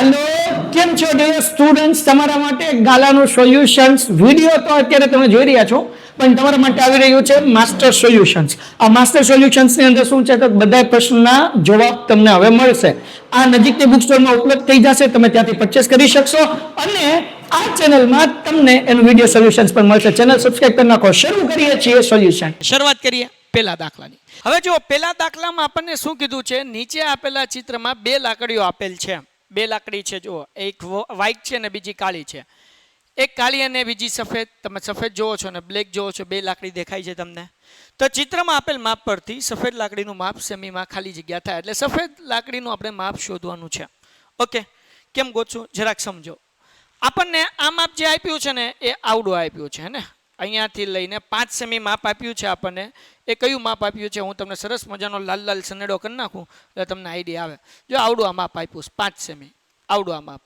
Hello, કેમ છો dear students તમારા માટે ગાલાનું સોલ્યુશન્સ વીડિયો તો અત્યારે તમે જોઈ રહ્યા છો, પણ તમારા માટે આવી રહ્યું છે માસ્ટર સોલ્યુશન્સ આ માસ્ટર સોલ્યુશન્સની અંદર શું છે તો બધા પ્રશ્નના જવાબ તમને હવે મળશે. આ નજીકની બુક સ્ટોરમાં ઉપલબ્ધ થઈ જશે, તમે ત્યાંથી પરચેસ કરી શકશો અને આ ચેનલમાં તમને એનું વીડિયો સોલ્યુશન્સ પણ મળશે. ચેનલ સબસ્ક્રાઇબ કરી નાખો. શરૂ કરીએ છીએ સોલ્યુશન શરૂઆત કરીએ પેલા દાખલાની. હવે જો પેલા દાખલામાં આપણને શું કીધું છે? નીચે આપેલા ચિત્રમાં બે લાકડીઓ આપેલ છે. બે લાકડી છે, જુઓ. એક વ્હાઈટ છે અને બીજી કાળી છે. એક કાળી અને બીજી સફેદ. તમે સફેદ જોવો છો ને બ્લેક જોવો છો, બે લાકડી દેખાય છે તમને. તો ચિત્રમાં આપેલ માપ પરથી સફેદ લાકડીનું માપ સેમીમાં ખાલી જગ્યા થાય. એટલે સફેદ લાકડીનું આપણે માપ શોધવાનું છે. ઓકે કેમ ગોતશું? જરાક સમજો. આપણને આ માપ જે આપ્યું છે ને, એ આવડું આપ્યું છે ને? અહીંયાથી લઈને પાંચ સેમી માપ આપ્યું છે આપણને. એ કયું માપ આપ્યું છે? હું તમને સરસ મજાનો લાલ લાલ સનેડો કરી નાખું, એટલે તમને આઈડિયા આવે. જો આવડું આ માપ આપ્યું પાંચ સેમી. આવડું આ માપ.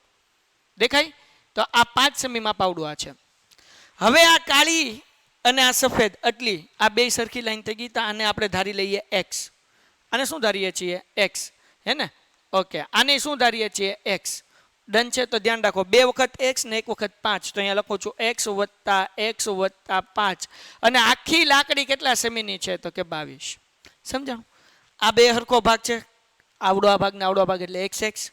દેખાય? તો આ પાંચ સેમી માપ આવડું આ છે. હવે આ કાળી અને આ સફેદ આટલી, આ બે સરખી લાઈન થઈ ગઈ તો આને આપણે ધારી લઈએ એક્સ આને શું ધારીએ છીએ? એક્સ હે ને? ઓકે. આને શું ધારીએ છીએ? એક્સ ડન છે, તો ધ્યાન રાખો, બે વખત એક્સ ને એક વખત પાંચ. તો અહીંયા લખું છું એક્સ વત્તા એક્સ વત્તા પાંચ. અને આખી લાકડી કેટલા સેમીની છે, તો કે બાવીસ. સમજાણું? આ બે હરખો ભાગ છે. આવડો આ ભાગ ને આવડો આ ભાગ એટલે એક્સ એક્સ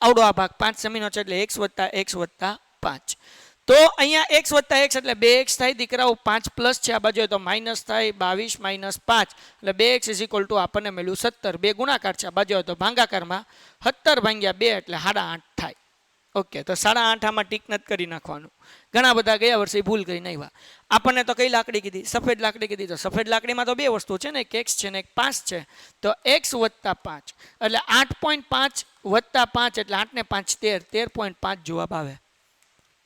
આવડો આ ભાગ પાંચ સેમીનો છે, એટલે એક્સ વત્તા એક્સ વત્તા પાંચ. તો અહીંયા એક્સ વત્તા એક્સ એટલે બે એક્સ થાય, દીકરાઓ પાંચ પ્લસ છે, આ બાજુ તો માઇનસ થાય, બાવીસ માઇનસ પાંચ. એટલે બે એક્સ ઇઝ ટુ આપણને મળ્યું સત્તર. બે ગુણાકાર છે, આ બાજુ તો ભાંગાકારમાં સત્તર ભાંગ્યા બે એટલે સાડા આઠ થાય. ઓકે, તો સાડા આઠ આમાં ટીક નથી કરી નાખવાનું. ઘણા બધા ગયા વર્ષે ભૂલ કરીને આવ્યા. આપણને તો કઈ લાકડી કીધી? સફેદ લાકડી કીધી. તો સફેદ લાકડીમાં તો બે વસ્તુ છે ને, એક એક્સ છે ને, એક પાંચ છે. તો એક્સ વત્તા પાંચ. એટલે આઠ પોઈન્ટ પાંચ વત્તા પાંચ એટલે આઠને પાંચ તેર. તેર પોઈન્ટ પાંચ જવાબ આવે.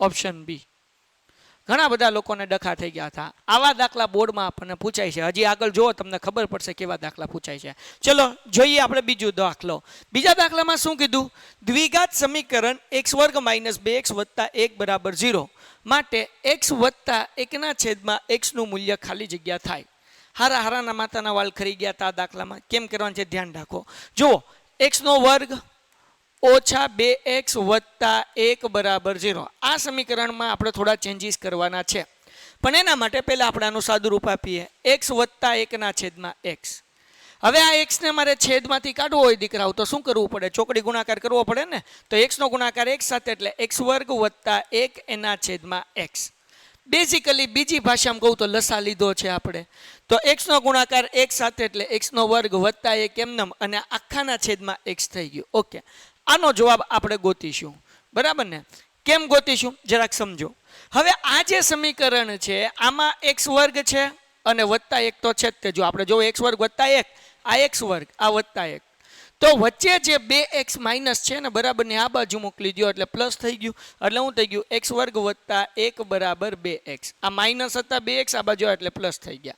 Option B. ઘણા બધા લોકોને ડખા થઈ ગયા હતા. આવા દાખલા બોર્ડમાં આપણને પૂછાય છે. હજી આગળ જુઓ, તમને ખબર પડશે કેવા દાખલા પૂછાય છે. ચલો, જોઈએ આપણે બીજું દાખલો. બીજા દાખલામાં શું કીધું? દ્વિઘાત સમીકરણ એક્સ વર્ગ માઇનસ બે એક્સ વત્તા એક બરાબર ઝીરો. માટે એક્સ વત્તા એકના છેદમાં એક્સનું મૂલ્ય ખાલી જગ્યા થાય. હારા હારાના માતાના વાલ ખરી ગયા હતા દાખલામાં. કેમ કરવાનું છે? ધ્યાન રાખો. જુઓ એક્સનો વર્ગ ઓછા બે એક્સ વત્તા એક બરાબર ઝીરો. આ સમીકરણમાં આપણે થોડા ચેન્જીસ કરવાના છે. પણ એના માટે પહેલાં આપણે આનું સાદુરૂપ આપીએ. એક્સ વત્તા એકના છેદમાં એક્સ. હવે આ એક્સને મારે છેદમાંથી કાઢવો હોય દીકરાઓ, તો શું કરવું પડે? ચોકડી ગુણાકાર કરવો પડે ને? તો એક્સનો ગુણાકાર એક સાથે એટલે એક્સ વર્ગ વત્તા એક એના છેદમાં એક્સ. બેઝિકલી બીજી ભાષામાં કહું તો લસા લીધો છે આપણે. તો એક્સનો ગુણાકાર એક સાથે એટલે એક્સનો વર્ગ વત્તા એક એમનેમ અને આખાના છેદમાં એક્સ થઈ ગયું. ઓકે. આનો જવાબ આપણે ગોતીશું. બરાબર ને? કેમ ગોતીશું? જરાક સમજો. હવે આ જે સમીકરણ છે, આમાં એક્સ વર્ગ છે અને વત્તા એક તો છે જ તે. જો આપણે જો એક્સ વર્ગ વત્તા એક, આ એક્સ વર્ગ, આ વત્તા એક. તો વચ્ચે જે બે એક્સ માઇનસ છે ને, બરાબર ને, આ બાજુ મોકલી દો એટલે પ્લસ થઈ ગયું. એટલે શું થઈ ગયું? એક્સ વર્ગ વત્તા એક બરાબર બે એક્સ આ માઇનસ હતા બે એક્સ આ બાજુ એટલે પ્લસ થઈ ગયા.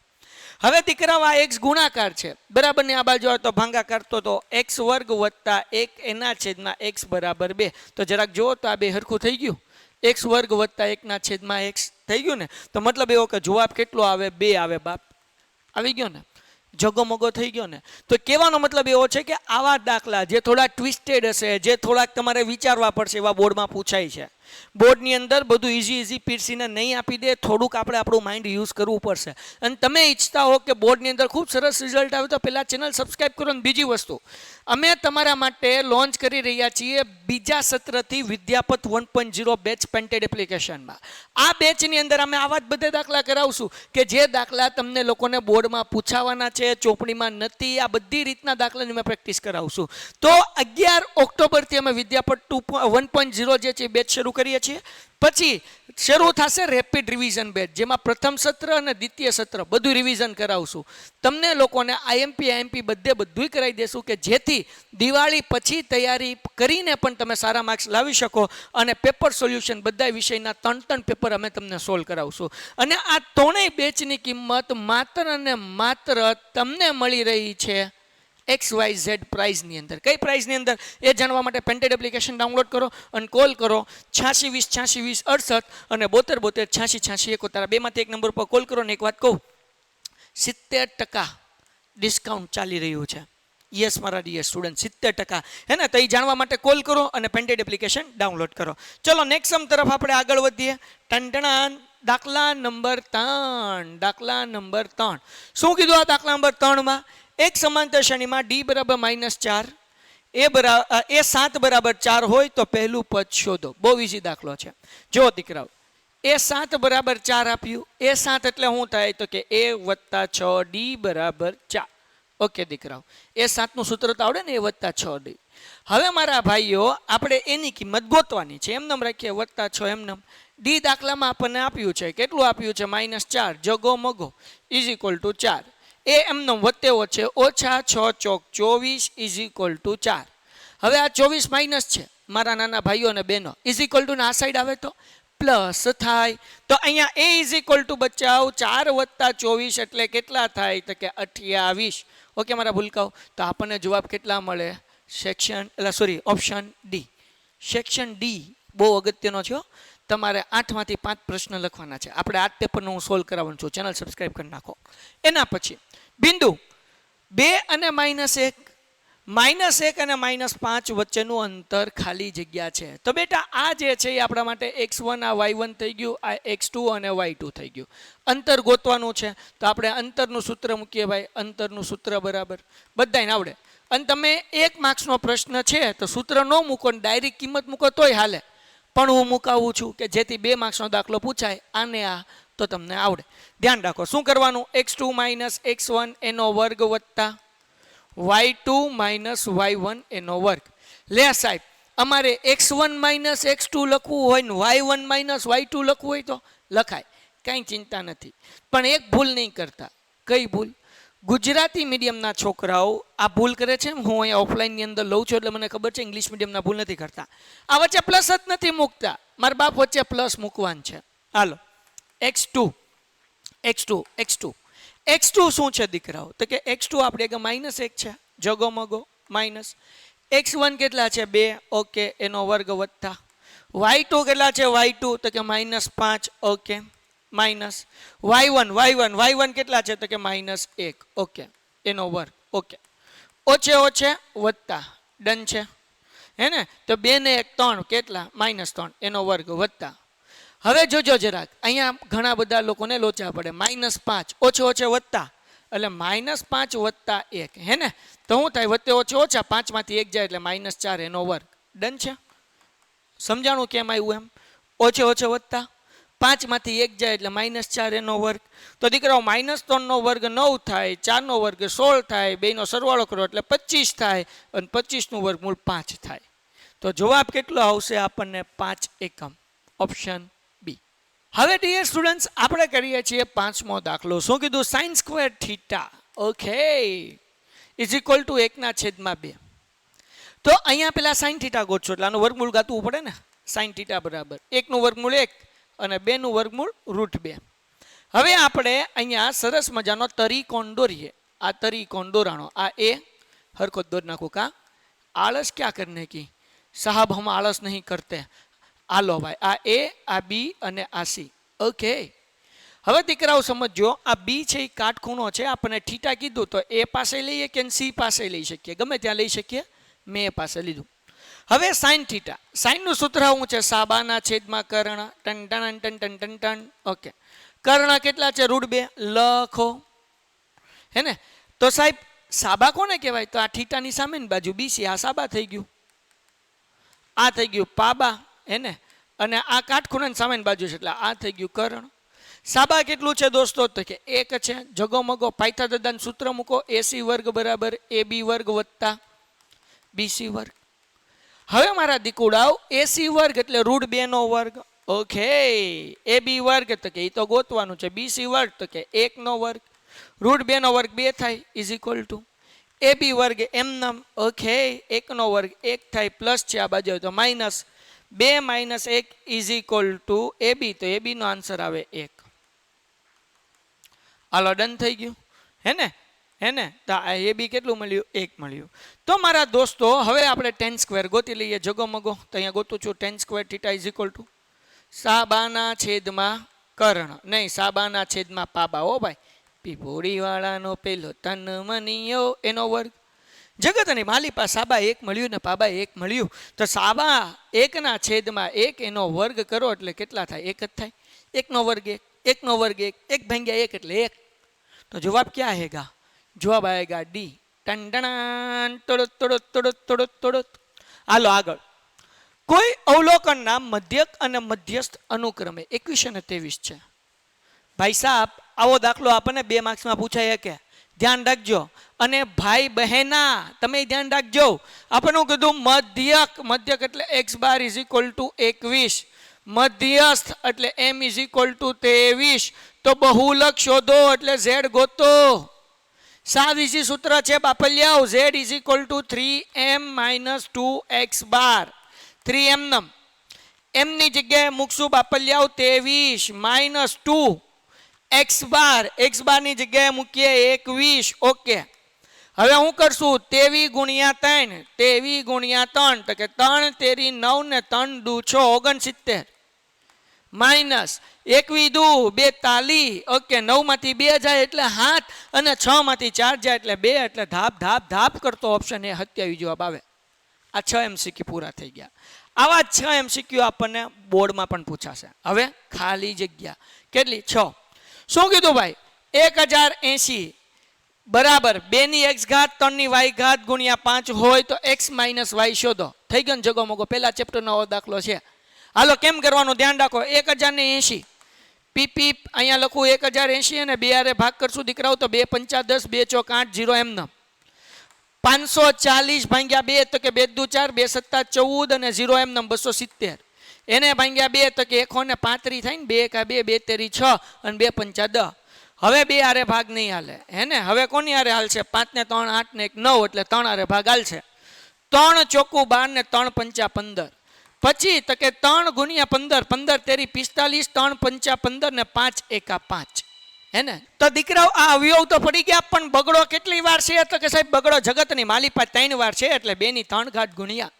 હવે દીકરાઓ એક્સ ગુણાકાર છે. બરાબર ને? આ બાજુ આવે તો ભાંગાકાર તો તો એક્સ વર્ગ વત્તા એક એના છેદમાં એક્સ બરાબર બે. તો જરાક જુઓ તો આ બે હરખું થઈ ગયું. એક્સ વર્ગ વત્તા એકના છેદમાં એક્સ થઈ ગયું ને? તો મતલબ એવો કે જવાબ કેટલો આવે? બે આવે બાપ. આવી ગયો ને? જગોમગો થઈ ગયો ને? તો કહેવાનો મતલબ એવો છે કે આવા દાખલા જે થોડા ટ્વિસ્ટેડ હશે, જે થોડાક તમારે વિચારવા પડશે એવા બોર્ડમાં પૂછાય છે. બોર્ડની અંદર બધું ઇઝી ઇઝી પીરસીને નહીં આપી દે, થોડુંક આપણે આપણું માઇન્ડ યુઝ કરવું પડશે. અને તમે ઈચ્છતા હો કે બોર્ડની અંદર ખૂબ સરસ રિઝલ્ટ આવે, તો પહેલાં ચેનલ સબસ્ક્રાઈબ કરો અને બીજી વસ્તુ. અમે તમારા માટે લોન્ચ કરી રહ્યા છીએ બીજા સત્રથી Vidyapat one point zero batch painted એપ્લિકેશનમાં આ બેચની અંદર અમે આવા જ બધા દાખલા કરાવશું કે જે દાખલા તમને લોકોને બોર્ડમાં પૂછાવાના છે, ચોપડીમાં નથી, આ બધી રીતના દાખલાની અમે પ્રેક્ટિસ કરાવશું. તો અગિયાર ઓક્ટોબરથી અમે Vidyapat two one point zero જે છે બેચ શરૂ કરીએ છીએ. પછી શરૂ થશે રેપિડ રિવિઝન બેચ જેમાં પ્રથમ સત્ર અને દ્વિતીય સત્ર બધું રિવિઝન કરાવશું. તમને લોકોને આઈએમપી આઈએમપી બધે બધુંય કરાવી દેશું કે જેથી દિવાળી પછી તૈયારી કરીને પણ તમે સારા માર્ક્સ લાવી શકો અને પેપર સોલ્યુશન બધા વિષયના ત્રણ ત્રણ પેપર અમે તમને સોલ્વ કરાવશું. અને આ ત્રણેય બેચની કિંમત માત્ર અને માત્ર તમને મળી રહી છે એક્સ વાય ઝેડ પ્રાઇઝની અંદર. કઈ પ્રાઇઝની અંદર? એ જાણવા માટે પેન્ટેડ એપ્લિકેશન ડાઉનલોડ કરો અને કોલ કરો છ્યાસી વીસ છ્યાસી વીસ અડસઠ અને બોતેર બોતેર છ્યાસી છ્યાસી એકોતેર. બેમાંથી એક નંબર પર કોલ કરો ને એક વાત કહું. સિત્તેર ટકા ડિસ્કાઉન્ટ ચાલી રહ્યું છે. યસ મારા ડિયર સ્ટુડન્ટ સિત્તેર ટકા. હે ને? તો એ જાણવા માટે કોલ કરો અને પેન્ટેડ એપ્લિકેશન ડાઉનલોડ કરો. ચલો નેક્સ્ટ સમ તરફ આપણે આગળ વધીએ. ટંટણાન, દાખલા નંબર ત્રણ. દાખલા નંબર ત્રણ. શું કીધું આ દાખલા નંબર ત્રણમાં? એક સમાંતર શ્રેણીમાં ડી બરાબર માઇનસ ચાર, એ બરાબર એ સાત બરાબર ચાર હોય તો પહેલું પદ શોધો. બહુ ઇઝી દાખલો છે. જો દીકરાઓ, એ સાત બરાબર ચાર આપ્યું, એ સાત એટલે શું થાય તો કે એ વત્તા છ ડી બરાબર ચાર. ઓકે દીકરાઓ, એ સાતનું સૂત્ર તો આવડે ને, એ વત્તા છ ડી. હવે મારા ભાઈઓ, આપણે એની કિંમત ગોતવાની છે. એમનેમ રાખીએ, વત્તા છ એમનેમ. ડી દાખલામાં આપણને આપ્યું છે. કેટલું આપ્યું છે? માઇનસ ચાર. જગો મગો. ઇઝ ઇક્વલ ટુ ચાર. એ એમનો વત્તે છે, ઓછા છ ચોક, ચોવીસ ઇઝ ઇક્વલ ટુ ચાર. હવે આ ચોવીસ માઇનસ છે, મારા નાના ભાઈઓ અને બહેનો. ઇઝ ઇક્વલ ટુ આ સાઈડ આવે તો? પ્લસ થાય. તો અહીંયા એ ઇઝ ઇક્વલ ટુ બચાવ, ચાર વત્તા ચોવીસ એટલે કેટલા થાય? તો કે અઠ્યાવીસ. ઓકે મારા ભૂલકાઓ. તો આપણને જવાબ કેટલા મળે? સેક્શન એટલે sorry option D section D બહુ અગત્યનો છે તમારે આઠમાંથી પાંચ પ્રશ્ન લખવાના છે. આપણે આ પેપરનું હું સોલ્વ કરાવવાનું છું. ચેનલ સબસ્ક્રાઈબ કરી નાખો. એના પછી બિંદુ. બે અને માઇનસ એક. માઇનસ એક અને માઇનસ પાંચ વચ્ચેનું અંતર ખાલી જગ્યા છે. તો બેટા, આ જે છે એ આપણા માટે એક્સ વન, આ વાય વન થઈ ગયું, આ એક્સ ટુ અને વાય ટુ થઈ ગયું. અંતર ગોતવાનું છે. તો આપણે અંતરનું સૂત્ર મૂકીએ ભાઈ. અંતરનું સૂત્ર બરાબર. બધાને આવડે. અને તમે એક માર્ક્સનો પ્રશ્ન છે, તો સૂત્ર ન મૂકો ને ડાયરેક્ટ કિંમત મૂકો તોય હાલે. પણ હું મુકાવું છું કે જેથી બે માર્ક્સનો દાખલો પૂછાય. આને આ તો તમને આવડે. ધ્યાન રાખો, શું કરવાનું? X two minus x one એનો વર્ગ વત્તા y two minus y one એનો વર્ગ. લે સાહેબ, અમારે x one minus x two લખવું હોય ને y one minus y two લખવું હોય તો લખાય. કાંઈ ચિંતા નથી. પણ એક ભૂલ નહીં કરતા. કઈ ભૂલ? ગુજરાતી મીડિયમના છોકરાઓ આ ભૂલ કરે છે હું અહીંયા ઓફલાઈનની અંદર લઉં છું એટલે મને ખબર છે ઇંગ્લિશ મીડિયમના ભૂલ નથી કરતા. આ વચ્ચે પ્લસ જ નથી મૂકતા. મારા બાપ વચ્ચે પ્લસ મૂકવાનું છે. હાલો. X two x two x two x two શું છે દીકરાઓ? તો કે એક્સ ટુ આપણે કે માઇનસ એક છે. જગો મગો માઇનસ એક્સ વન કેટલા છે? બે. ઓકે એનો વર્ગ વત્તા વાય ટુ કેટલા છે? વાય ટુ તો કે માઇનસ પાંચ. Okay minus y one y one y one કેટલા છે? તો કે માઇનસ એક. ઓકે એનો વર્ગ. ઓકે ઓછે ઓછે વત્તા ડન છે. હે ને? તો બે ને એક, ત્રણ. કેટલા? માઇનસ ત્રણ. એનો વર્ગ વત્તા હવે જોજો જરાક, અહીંયા ઘણા બધા લોકોને લોચા પડે. માઇનસ પાંચ, ઓછે ઓછે વત્તા એટલે માઇનસ પાંચ વત્તા એક, હે ને? તો શું થાય વત્તે ઓછે ઓછા પાંચમાંથી એક જાય એટલે માઇનસ ચાર એનો વર્ગ. ડન છે? સમજાણું કેમ આવ્યું એમ? ઓછે ઓછે વત્તા પાંચમાંથી એક જાય એટલે માઇનસ ચાર એનો વર્ગ. તો દીકરાઓ, માઇનસ ત્રણનો વર્ગ નવ થાય, ચારનો વર્ગ સોળ થાય, બેનો સરવાળો કરો એટલે પચીસ થાય અને પચીસનું વર્ગમૂળ પાંચ થાય. તો જવાબ કેટલો આવશે આપણને? પાંચ એકમ. ઓપ્શન હવે ડીયર સ્ટુડન્ટ્સ આપણે કરીએ છીએ પાંચમો દાખલો. શું કીધું? Sine square theta okay is equal to એકના છેદમાં બે. તો અહીંયા પેલા સાઇન થીટા ગોઠશો એટલે આનું વર્ગમૂળ ગાતું પડે ને? સાઇન થીટા બરાબર. એકનું વર્ગમૂળ એક અને બેનું વર્ગમૂળ રૂટ બે. હવે આપણે અહીંયા સરસ મજાનો તરી કોણ દોરીએ. આ તરીકોણ દોરાણો. આ એ હરકત દોર નાખું કા. આળસ ક્યાં કરને કી સાહબ, હમ આળસ નહીં કરતે. આ લો ભાઈ, આ એ, આ બી અને આ સી. ઓકે. હવે દીકરાઓ સમજો આ બી છે એ કાટખૂણો છે, આપણને ઠીટા કીધું તો એ પાસે લઈએ કે સી પાસે લઈ શકીએ? ગમે ત્યાં લઈ શકીએ? મેં એ પાસે લીધું. હવે સાઇન ઠીટા. સાઇનનું સૂત્ર શું છે? સાબાના છેદમાં કર્ણ. ટન ટન ટન ટન ટન ટન ઓકે. કર્ણ કેટલા છે? રૂડ બે. લખો. હે ને? તો સાહેબ, સાબા કોને કહેવાય? તો આ ઠીટાની સામેની બાજુ બીસી આ સાબા થઈ ગયું. આ થઈ ગયું પાબા. હે ને અને આ કાટખૂણાની સામેની બાજુ છે. એટલે આ થઈ ગયું કર્ણ. સાબા કેટલું છે દોસ્તો? તો કે એક છે જગો મગો પાયથા દાદાનું સૂત્ર મૂકો. એસી વર્ગ બરાબર એ બી વર્ગ વત્તા બીસી વર્ગ. હવે મારા દીકુડાઓ એસી વર્ગ એટલે રૂડ બેનો વર્ગ. ઓકે. એ બી વર્ગ તો કે એ તો ગોતવાનું છે. બીસી વર્ગ તો કે એકનો વર્ગ. રૂડ બેનો વર્ગ બે થાય. Is equal to A B વર્ગ એમનામ. ઓકે. એકનો વર્ગ એક થાય. પ્લસ છે આ બાજુ. તો માઇનસ બે માઇનસ એક is equal to A B તો એ બીનો આન્સર આવે એક. હાલો ડન થઈ ગયું. હે ને? હે ને? તો એ બી કેટલું મળ્યું? એક મળ્યું. તો મારા દોસ્તો, હવે આપણે ટેન સ્ક્વેર ગોતી લઈએ જગો મગો તો અહીંયા ગોતું છું tan square theta is equal to સાબાના છેદમાં કર્ણ. નહીં, સાબાના છેદમાં પાબા. ઓ ભાઈ પીપોળી વાળાનો પેલો તન મનીયો, એનો વર્ગ. જગત અને માલિપા સાબા એક મળ્યું ને પાબા એક મળ્યું. તો સાબા એકના છેદમાં એક એનો વર્ગ કરો એટલે કેટલા થાય? એક જ થાય. એકનો વર્ગ એક, એકનો વર્ગ એક એક ભાંગ્યા એક એટલે એક. તો જવાબ ક્યાં હેગા? જવાબ આવેગા ડી. ટંડણાન તોડત તોડત તોડત તોડત તોડત. હાલો આગળ. કોઈ અવલોકનના મધ્યક અને મધ્યસ્થ અનુક્રમે, એકવીસ અને ત્રેવીસ છે. ભાઈ સાહેબ આવો દાખલો આપણને બે માર્ક્સમાં પૂછાય કે? ધ્યાન રાખજો. અને ભાઈ બહેના, તમે ધ્યાન રાખજો. આપણું કીધું મધ્યક મધ્યક એટલે x bar is equal to એકવીસ. મધ્યસ્થ એટલે એમ ઇઝ ઇક્વલ ટુ ત્રેવીસ. તો બહુલક શોધો એટલે ઝેડ ગોતો. સાદીસી સૂત્ર છે બાપલિયાઓ. Z is equal to three m minus two x bar. Three m નમ એમની જગ્યાએ મૂકશું બાપલિયાઓ ત્રેવીસ minus two. X bar x બારની જગ્યાએ મૂકીએ એકવીસ ઓકે. હવે હું કરશું તેવી ગુણ્યા ત્રણ, તેવી ગુણ્યા ત્રણ, તો કે ત્રણ તેરી નવ ને ત્રણ દુ છ, ઓગણસિત્તેર. માઇનસ એકવી દુ બેતાલી ઓકે, નવમાંથી બે જાય એટલે હાથ, અને છમાંથી માંથી ચાર જાય એટલે બે, એટલે ધાપ ધાપ ધાપ કરતો ઓપ્શન એ હત્યાવી જવાબ આવે. આ છ એમસીક્યુ પૂરા થઈ ગયા. આવા છ એમસીક્યુ આપણને બોર્ડમાં પણ પૂછાશે. હવે ખાલી જગ્યા. કેટલી? છ. શું કીધું ભાઈ? એક હજાર એંશી. બરાબર. બે ની એક્સ ઘાત, ત્રણની વાય ઘાત ગુણ્યા પાંચ હોય તો એક્સ માઇનસ વાય શોધો. થઈ ગયો ને જગો મગો. પેલા ચેપ્ટર નો દાખલો છે. હાલો, કેમ કરવાનું? ધ્યાન રાખો. એક હજાર ને એંશી. પીપી અહીંયા લખું એક હજાર એંશી અને બે આરે ભાગ કરશું દીકરાઓ તો બે પંચા દસ, બે ચોક આઠ, જીરો એમને પાંચસો ચાલીસ ભાંગ્યા બે તો કે બે દુ ચાર, બે સત્તા ચૌદ અને ઝીરો એમ નમ બસો સિત્તેર. એને ભાંગ્યા બે તો કે એકો ને પાંત્રી થાય ને બે એકા બે બે તેરી છ અને બે પંચા દહ. હવે બે આરે ભાગ નહીં હાલે. હે ને? હવે કોની હારે હાલશે? પાંચ ને ત્રણ આઠ ને એક નવ એટલે ત્રણ આરે ભાગ હાલશે. ત્રણ ચોખ્ખું બાર ને ત્રણ પંચા પંદર. પછી તો કે ત્રણ ગુણ્યા પંદર પંદર તેરી પિસ્તાલીસ, ત્રણ પંચા પંદર ને પાંચ એકા પાંચ. હે તો દીકરાઓ, આ અવયવ તો પડી ગયા, પણ બગડો કેટલી વાર છે? તો કે સાહેબ, બગડો જગતની માલિપા ત્રણ વાર છે એટલે બેની ત્રણ ઘાટ ગુણ્યા.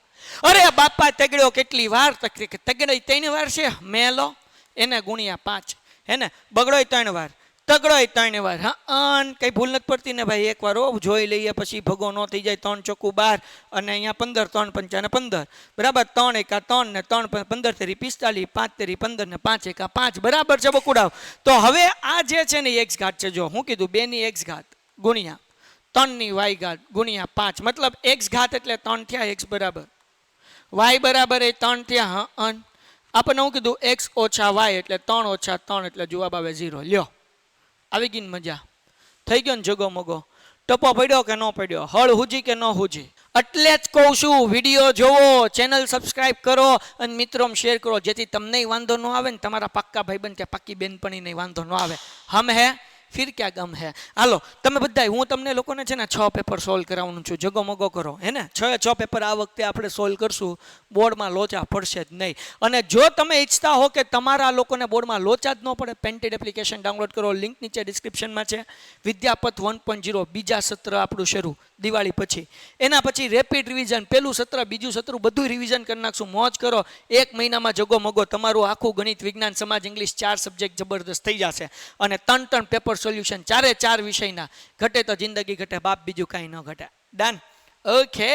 અરે બાપા તગડ્યો કેટલી વાર તો કે તગડો ત્રણ વાર છે. મેલો, એને ગુણ્યા પાંચ. હે ને? બગડોય ત્રણ વાર. તગડોય ત્રણ વાર. હા, અન કઈ ભૂલ નથી પડતી ને ભાઈ? એકવાર ઓ જોઈ લઈએ, પછી ભગો ન થઈ જાય, ત્રણ ચોખ્ખું બાર અને અહીંયા પંદર, ત્રણ પંચાને પંદર. બરાબર? ત્રણ એકા ત્રણ ને ત્રણ પંદર તેરી પિસ્તાલીસ, પાંચ તેરી પંદર ને પાંચ એકા પાંચ. બરાબર છે, બકુડાવ? તો હવે આ જે છે ને એક્સ ઘાત છે, જો હું કીધું બે ની એક્સ ઘાત ગુણ્યા ત્રણની વાય ઘાત ગુણ્યા પાંચ. મતલબ એક્સ ઘાત એટલે ત્રણ થયા એક્સ બરાબર. વાય બરાબર એ ત્રણ હા, અન. આપણને હું કીધું, એક્સ ઓછા વાય એટલે ત્રણ ઓછા ત્રણ એટલે જવાબ આવે ઝીરો. લ્યો. આવી ગઈ મજા. થઈ ગયો ને જગો મગો. ટપો પડ્યો કે ન પડ્યો? હળ હુજી કે ન હુજી? એટલે જ કહું છું, વીડિયો જોવો, ચેનલ સબસ્ક્રાઇબ કરો અને મિત્રો શેર કરો. જેથી તમને વાંધો ન આવે ને તમારા પાક્કા ભાઈબંધ કે પાક્કી બેનપણીને વાંધો ન આવે. હમ હે? ફિર ક્યાં ગમ હે? હાલો, તમે બધાય, હું તમને લોકોને છે ને છ પેપર સોલ્વ કરાવવાનું છું. જગો મગો કરો, હે ને? છ છ પેપર આ વખતે આપણે સોલ્વ કરશું. બોર્ડમાં લોચા પડશે જ નહીં. અને જો તમે ઈચ્છતા હો કે તમારા લોકોને બોર્ડમાં લોચા જ ન પડે પેન્ટેડ એપ્લિકેશન ડાઉનલોડ કરો. લિંક નીચે ડિસ્ક્રિપ્શનમાં છે. વિદ્યાપથ વન પોઈન્ટ જીરો બીજા સત્ર આપણું શરૂ. દિવાળી પછી. એના પછી રેપિડ રિવિઝન પહેલું સત્ર, બીજું સત્ર, બધું રિવિઝન કરી નાખશું. મોજ કરો. એક મહિનામાં જગો મગો તમારું આખું ગણિત, વિજ્ઞાન, સમાજ ઇંગ્લિશ ચાર સબ્જેક્ટ જબરદસ્ત થઈ જશે. અને ત્રણ ત્રણ પેપર સોલ્યુશન ચારે ચાર વિષયના. ઘટે તો જિંદગી ઘટે, બાપ બીજું કાંઈ ન ઘટે. ડન ઓકે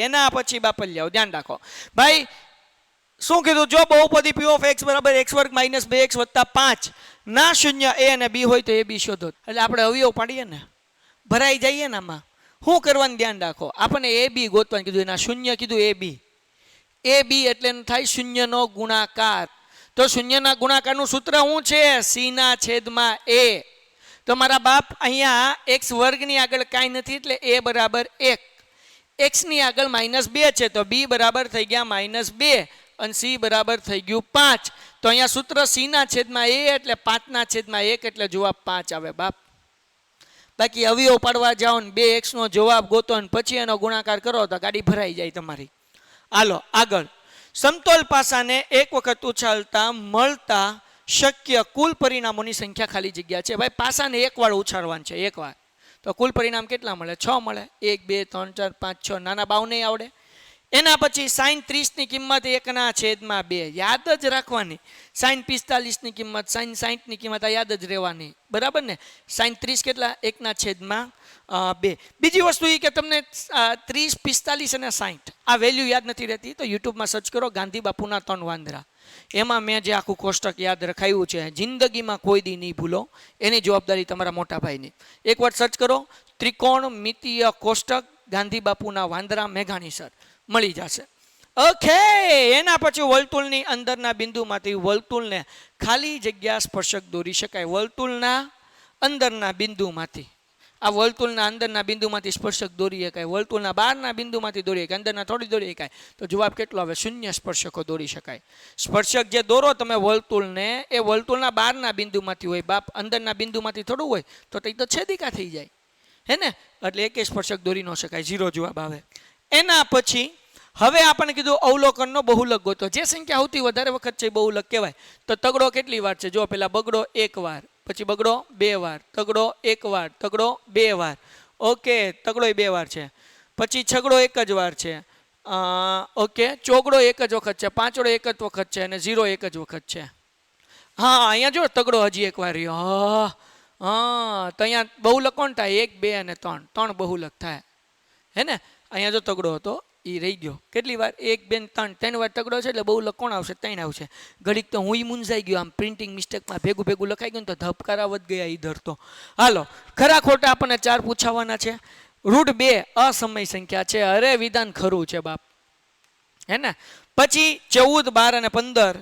એના પછી બાપલિયાઓ ધ્યાન રાખો. ભાઈ, શું કીધું? જો બહુપદી પી ઓફ એક્સ બરાબર એક્સ વર્ગ માઇનસ બે એક્સ વત્તા પાંચ. ના શૂન્ય એ અને બી હોય તો એ બી શોધો. એટલે આપણે અવયવ પાડીએ ને. ભરાઈ જઈએ ને આમાં. શું કરવાનું ધ્યાન રાખો? આપણને એ બી ગોતવાનું કીધું. એના શૂન્ય કીધું એ બી એ બી એટલે થાય શૂન્યનો ગુણાકાર. તો શૂન્યના ગુણાકારનું સૂત્ર શું છે? સીના છેદમાં એ તો મારા બાપ અહીંયા એક્સ વર્ગની આગળ કાંઈ નથી, એટલે એ બરાબર એક. એક્સની આગળ માઇનસ બે છે, તો બી બરાબર થઈ ગયા માઇનસ બે અને સી બરાબર થઈ ગયું પાંચ. તો અહીંયા સૂત્ર સીના છેદમાં એ એટલે પાંચના છેદમાં એક, એટલે જવાબ પાંચ આવે બાપ. બાકી અવયવ પાડવા જાઓ ને બે એક્સનો જવાબ ગોતો ને પછી એનો ગુણાકાર કરો તો ગાડી ભરાઈ જાય તમારી. હાલો, આગળ. સમતોલ પાસાને એક વખત ઉછાળતા, મળતા શક્ય કુલ પરિણામોની સંખ્યા ખાલી જગ્યા છે. ભાઈ, પાસાને એક વાર ઉછાળવાનું છે, એક વાર તો કુલ પરિણામ કેટલા મળે? છ મળે. એક, બે, ત્રણ, ચાર, પાંચ, છ, નાના બાવ નહીં આવડે. એના પછી સાઈન ત્રીસની કિંમત એકના છેદમાં બે. યાદ જ રાખવાની. સાઈન પિસ્તાલીસની કિંમત, સાઈન સાહીઠની કિંમત, આ યાદ જ રહેવાની. બરાબર ને? સાઈન ત્રીસ કેટલા? એકના છેદમાં બે. બીજી વસ્તુ એ કે તમને ત્રીસ, પિસ્તાલીસ અને સાઠ આ વેલ્યુ યાદ નથી રહેતી. તો યુટ્યુબમાં સર્ચ કરો ગાંધી બાપુના ત્રણ વાંદરા. એમાં મેં જે આખું કોષ્ટક યાદ રખાયું છે, જિંદગીમાં કોઈ દી નહીં ભૂલો. એની જવાબદારી તમારા મોટા ભાઈની. એકવાર સર્ચ કરો, ત્રિકોણ મિતીય કોષ્ટક ગાંધી બાપુના વાંદરા મેઘાણી સર મળી જશે. ઓકે એના પછી વર્તુળની અંદરના બિંદુમાંથી વર્તુળને ખાલી જગ્યા સ્પર્શક દોરી શકાય. વર્તુળના અંદરના બિંદુમાંથી. આ વર્તુળના અંદરના બિંદુમાંથી સ્પર્શક દોરી શકાય, વર્તુળના બહારના બિંદુમાંથી દોરી શકાય, અંદરના થોડી દોરી શકાય. તો જવાબ કેટલો આવે? શૂન્ય સ્પર્શકો દોરી શકાય. સ્પર્શક જે દોરો તમે વર્તુળને, એ વર્તુળના બહારના બિંદુમાંથી હોય, બાપ અંદરના બિંદુમાંથી થોડું હોય, તો તે તો છેદિકા થઈ જાય. હે ને? એટલે એકે સ્પર્શક દોરી ન શકાય, ઝીરો જવાબ આવે. એના પછી હવે આપણને કીધું અવલોકનનો બહુલક ગોતો. જે સંખ્યા સૌથી વધારે વખત છે બહુલક કહેવાય. તો તગડો કેટલી વાર છે? જો પેલા બગડો એક વાર. પછી બગડો બે વાર, તગડો એક વાર, તગડો બે વાર. ઓકે, તગડો બે વાર છે. પછી છગડો એક જ વાર છે. ઓકે, ચોગડો એક જ વખત છે, પાંચડો એક જ વખત છે અને ઝીરો એક જ વખત છે. હા, અહીંયા જો તગડો હજી એક વાર રહ્યો. હા હા, તો અહીંયા બહુલક કોણ થાય? એક, બે અને ત્રણ. ત્રણ બહુલક થાય. હે ને? અહીંયા જો તગડો હતો એ રહી ગયો. કેટલી વાર? એક, બેન, ત્રણ ત્રણ વાર તગડો છે એટલે બહુ લખોણ આવશે ત્રણ આવશે. ઘડીક તો હું મૂંઝાઈ ગયો, આમ પ્રિન્ટિંગ મિસ્ટેકમાં ભેગું ભેગું લખાઈ ગયું તો ધબકારા વધ ગયા એ ધરતો હાલો, ખરા ખોટા આપણને ચાર પૂછાવાના છે. રૂટ બે અસમય સંખ્યા છે. અરે, વિધાન ખરું છે, બાપ. હે ને? પછી ચૌદ, બાર અને પંદર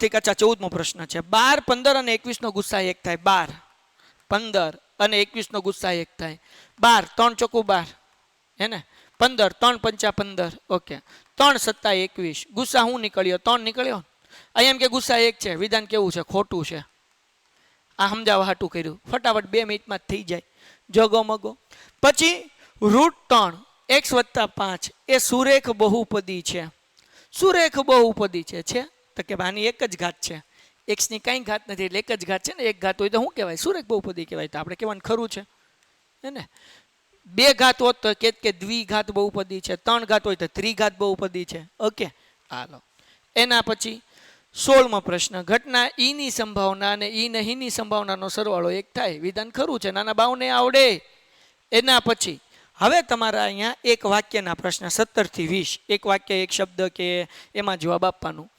ઠીક અચ્છા, ચૌદમો પ્રશ્ન છે. બાર, પંદર અને એકવીસનો ગુસ્સા એક થાય. બાર, પંદર અને એકવીસનો ગુસ્સા એક થાય. બાર, ત્રણ ચોખ્ખું બાર. હે ને? પંદર, ત્રણ પંચા પંદર. ઓકે. ત્રણ સત્તા એકવીસ. ગુસ્સા હું નીકળ્યો? ત્રણ નીકળ્યો? અહીંયા એમ કે ગુસ્સા એક છે. વિધાન કેવું છે? ખોટું છે. આ સમજાવવા હાટું કર્યું. ફટાફટ બે મિનિટમાં થઈ જાય. જગો મગો. પછી રૂટ ત્રણ એક્સ વત્તા પાંચ, એ સુરેખ બહુપદી છે. સુરેખ બહુપદી છે. છે? તો કે આની એક જ ઘાત છે. એક્સની કાંઈ ઘાત નથી. એટલે એક જ ઘાત છે ને? એક ઘાત હોય તો શું કહેવાય? સુરેખ બહુપદી કહેવાય. તો આપણે કહેવાનું ખરું છે. હે ને? બે ઘાત હોત તો કે કે દ્વિઘાત બહુપદી છે, ત્રણ ઘાત હોય તો ત્રિઘાત બહુપદી છે. ઓકે, હાલો. એના પછી સોળમો પ્રશ્ન. ઘટના ઈની સંભાવના અને ઈ નહીંની સંભાવનાનો સરવાળો એક થાય. વિધાન ખરું છે, નાના બાવને આવડે. એના પછી, હવે તમારા અહીંયા એક વાક્યના પ્રશ્ન સત્તરથી વીસ. એક વાક્ય, એક શબ્દ કે એમાં જવાબ આપવાનું.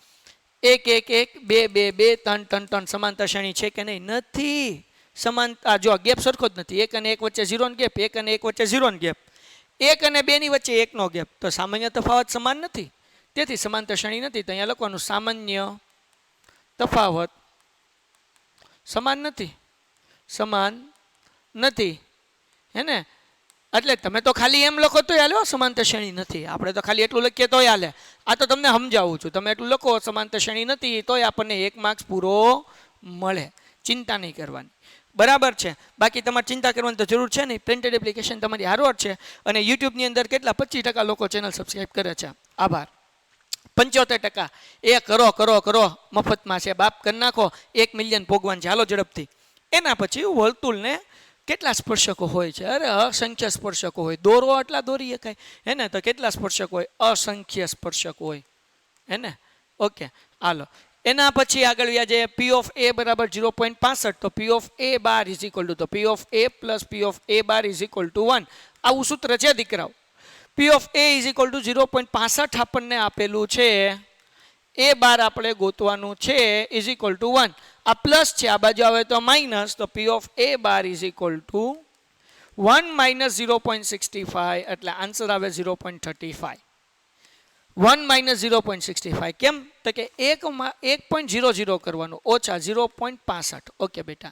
એક એક એક, બે બે બે, ત્રણ ત્રણ ત્રણ, સમાંતર શ્રેણી છે કે નહીં? નથી. સમાન, આ જો ગેપ સરખો જ નથી, એક અને એક વચ્ચે ઝીરો ગેપ, એક અને એક વચ્ચે ઝીરો ગેપ, એક અને બેની વચ્ચે એકનો ગેપ, તો સામાન્ય તફાવત સમાન નથી. તેથી સમાંતર શ્રેણી નથી, તો અહીંયા લખવાનું સામાન્ય તફાવત સમાન નથી. સમાન નથી. હે ને? એટલે તમે તો ખાલી એમ લખો તો હાલે સમાંતર શ્રેણી નથી. આપણે તો ખાલી એટલું લખીએ તોય હાલે. આ તો તમને સમજાવું છું. તમે એટલું લખો સમાંતર શ્રેણી નથી, તોય આપણને એક માર્ક્સ પૂરો મળે. ચિંતા નહીં કરવાની. બરાબર છે. બાકી તમારે ચિંતા કરવાની તો જરૂર છે નહીં. પ્રિન્ટેડ એપ્લિકેશન તમારી હારવાર છે અને યુટ્યુબની અંદર કેટલા પચીસ ટકા લોકો ચેનલ સબસ્ક્રાઈબ કરે છે. આભાર. પંચોતેર ટકા. એ કરો કરો કરો. મફતમાં છે. બાપ કરી નાખો. એક મિલિયન ભોગવાન ચાલો ઝડપથી. એના પછી વર્તુળને કેટલા સ્પર્શકો હોય છે? અરે, અસંખ્ય સ્પર્શકો હોય. દોરો આટલા દોરી શકાય. હે ને? તો કેટલા સ્પર્શકો હોય? અસંખ્ય સ્પર્શકો હોય. હે ને? ઓકે. હાલો. એના પછી આગળ વ્યા જે પી ઓફ એ બરાબર ઝીરો પોઈન્ટ પાસઠ, તો p of A bar is equal to તો p of A plus p of A bar is equal to one આવું સૂત્ર છે દીકરાઓ. P of A is equal to zero point પાસઠ આપણને આપેલું છે. એ બાર આપણે ગોતવાનું છે ઇઝ ઇક્વલ ટુ વન આ પ્લસ છે, આ બાજુ આવે તો માઇનસ તો p of A bar is equal to one minus zero point sixty five એટલે આન્સર આવે zero point thirty five one minus zero point sixty five કેમ? તો કે એકમાં એક પોઈન્ટ ઝીરો ઝીરો કરવાનું. ઓછા ઝીરો પોઈન્ટ પાસઠ. ઓકે બેટા.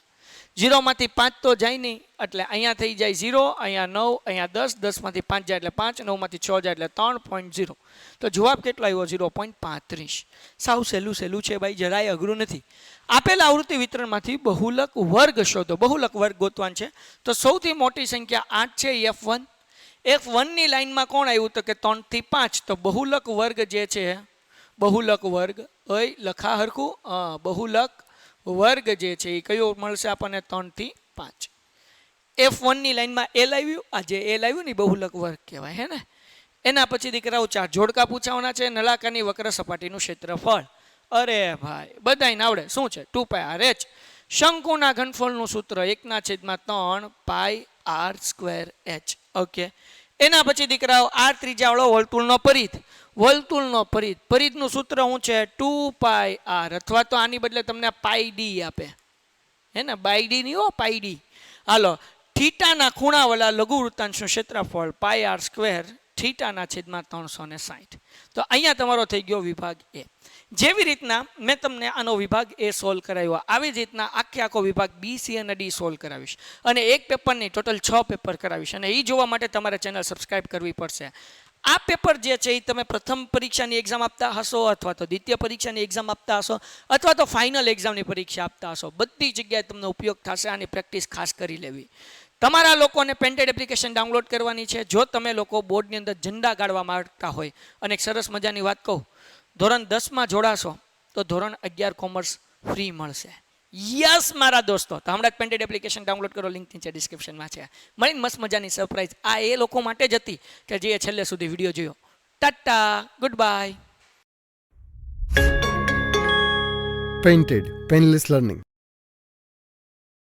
ઝીરોમાંથી પાંચ તો જાય નહીં. એટલે અહીંયા થઈ જાય ઝીરો અહીંયા નવ, અહીંયા દસ દસમાંથી પાંચ જાય એટલે પાંચ નવમાંથી છ જાય એટલે ત્રણ પોઈન્ટ ઝીરો તો જવાબ કેટલો આવ્યો? ઝીરો પોઈન્ટ પાંત્રીસ. સાવ સહેલું સહેલું છે ભાઈ, જરાય અઘરું નથી. આપેલા આવૃત્તિ વિતરણમાંથી બહુલક વર્ગ શોધો. બહુલક વર્ગ ગોતવાન છે. તો સૌથી મોટી સંખ્યા આઠ છે એફ વન એફ વનની લાઇનમાં કોણ આવ્યું તો કે ત્રણથી પાંચ? તો બહુલક વર્ગ જે છે, બહુલક વર્ગ, ઓય, લખા હરખું બહુલક વર્ગ જે છે એ કયો મળશે આપણને? ત્રણથી પાંચ. એફ વનની લાઇનમાં એલ આવ્યું, આ જે એલ આવ્યું ને બહુલક વર્ગ કહેવાય, હે ને? એના પછી દીકરાઓ ચાર જોડકા પૂછાવાના છે, નળાકારની વક્ર સપાટીનું ક્ષેત્રફળ. અરે ભાઈ, બધાયને આવડે, શું છે? ટુ પાય આર એચ શંકુના ઘનફળનું સૂત્ર એકના છેદમાં ત્રણ pi r square h okay એના પછી દીકરાઓ આર ત્રીજાવાળો વર્તુળનો પરિધ. વર્તુળનો પરિધ. પરિધનું સૂત્ર શું છે? ટુ પાય આર અથવા તો આની બદલે તમને પાઈ ડી આપે. હે ને? બાય ડી નહીં હો પાઈ ડી હાલો, થીટાના ખૂણાવાળા લઘુ વૃત્તાંશનું ક્ષેત્રફળ પાય આર સ્ક્વેર થીટાના છેદમાં ત્રણસો ને સાઠ તો અહીંયા તમારો થઈ ગયો વિભાગ એ જેવી રીતના મેં તમને આનો વિભાગ એ સોલ્વ કરાવ્યો આવી જ રીતના આખે આખો વિભાગ બી સી અને ડી સોલ્વ કરાવીશ. અને એક પેપરની ટોટલ છ પેપર કરાવીશ. અને એ જોવા માટે તમારે ચેનલ સબસ્ક્રાઇબ કરવી પડશે. આ પેપર જે છે એ તમે પ્રથમ પરીક્ષાની એક્ઝામ આપતા હશો અથવા તો દ્વિતીય પરીક્ષાની એક્ઝામ આપતા હશો અથવા તો ફાઇનલ એક્ઝામની પરીક્ષા આપતા હશો. બધી જગ્યાએ તમને ઉપયોગ થશે, આની પ્રેક્ટિસ ખાસ કરી લેવી. તમારા લોકોને પેન્ટેડ એપ્લિકેશન ડાઉનલોડ કરવાની છે. જો તમે લોકો બોર્ડની અંદર ઝંડા ગાળવા માંગતા હોય, અને એક સરસ મજાની વાત કહું ધોરણ દસમાં જોડાશો તો ધોરણ અગિયાર કોમર્સ ફ્રી મળશે. યસ મારા દોસ્તો. તો હમણાં પેન્ટેડ એપ્લિકેશન ડાઉનલોડ કરો લિંક નીચે ડિસ્ક્રિપ્શનમાં છે. મળીને મસ્ત મજાની સરપ્રાઈઝ આ એ લોકો માટે જ હતી કે જે છેલ્લે સુધી વીડિયો જોયો. Tata good bye painted painless Learning.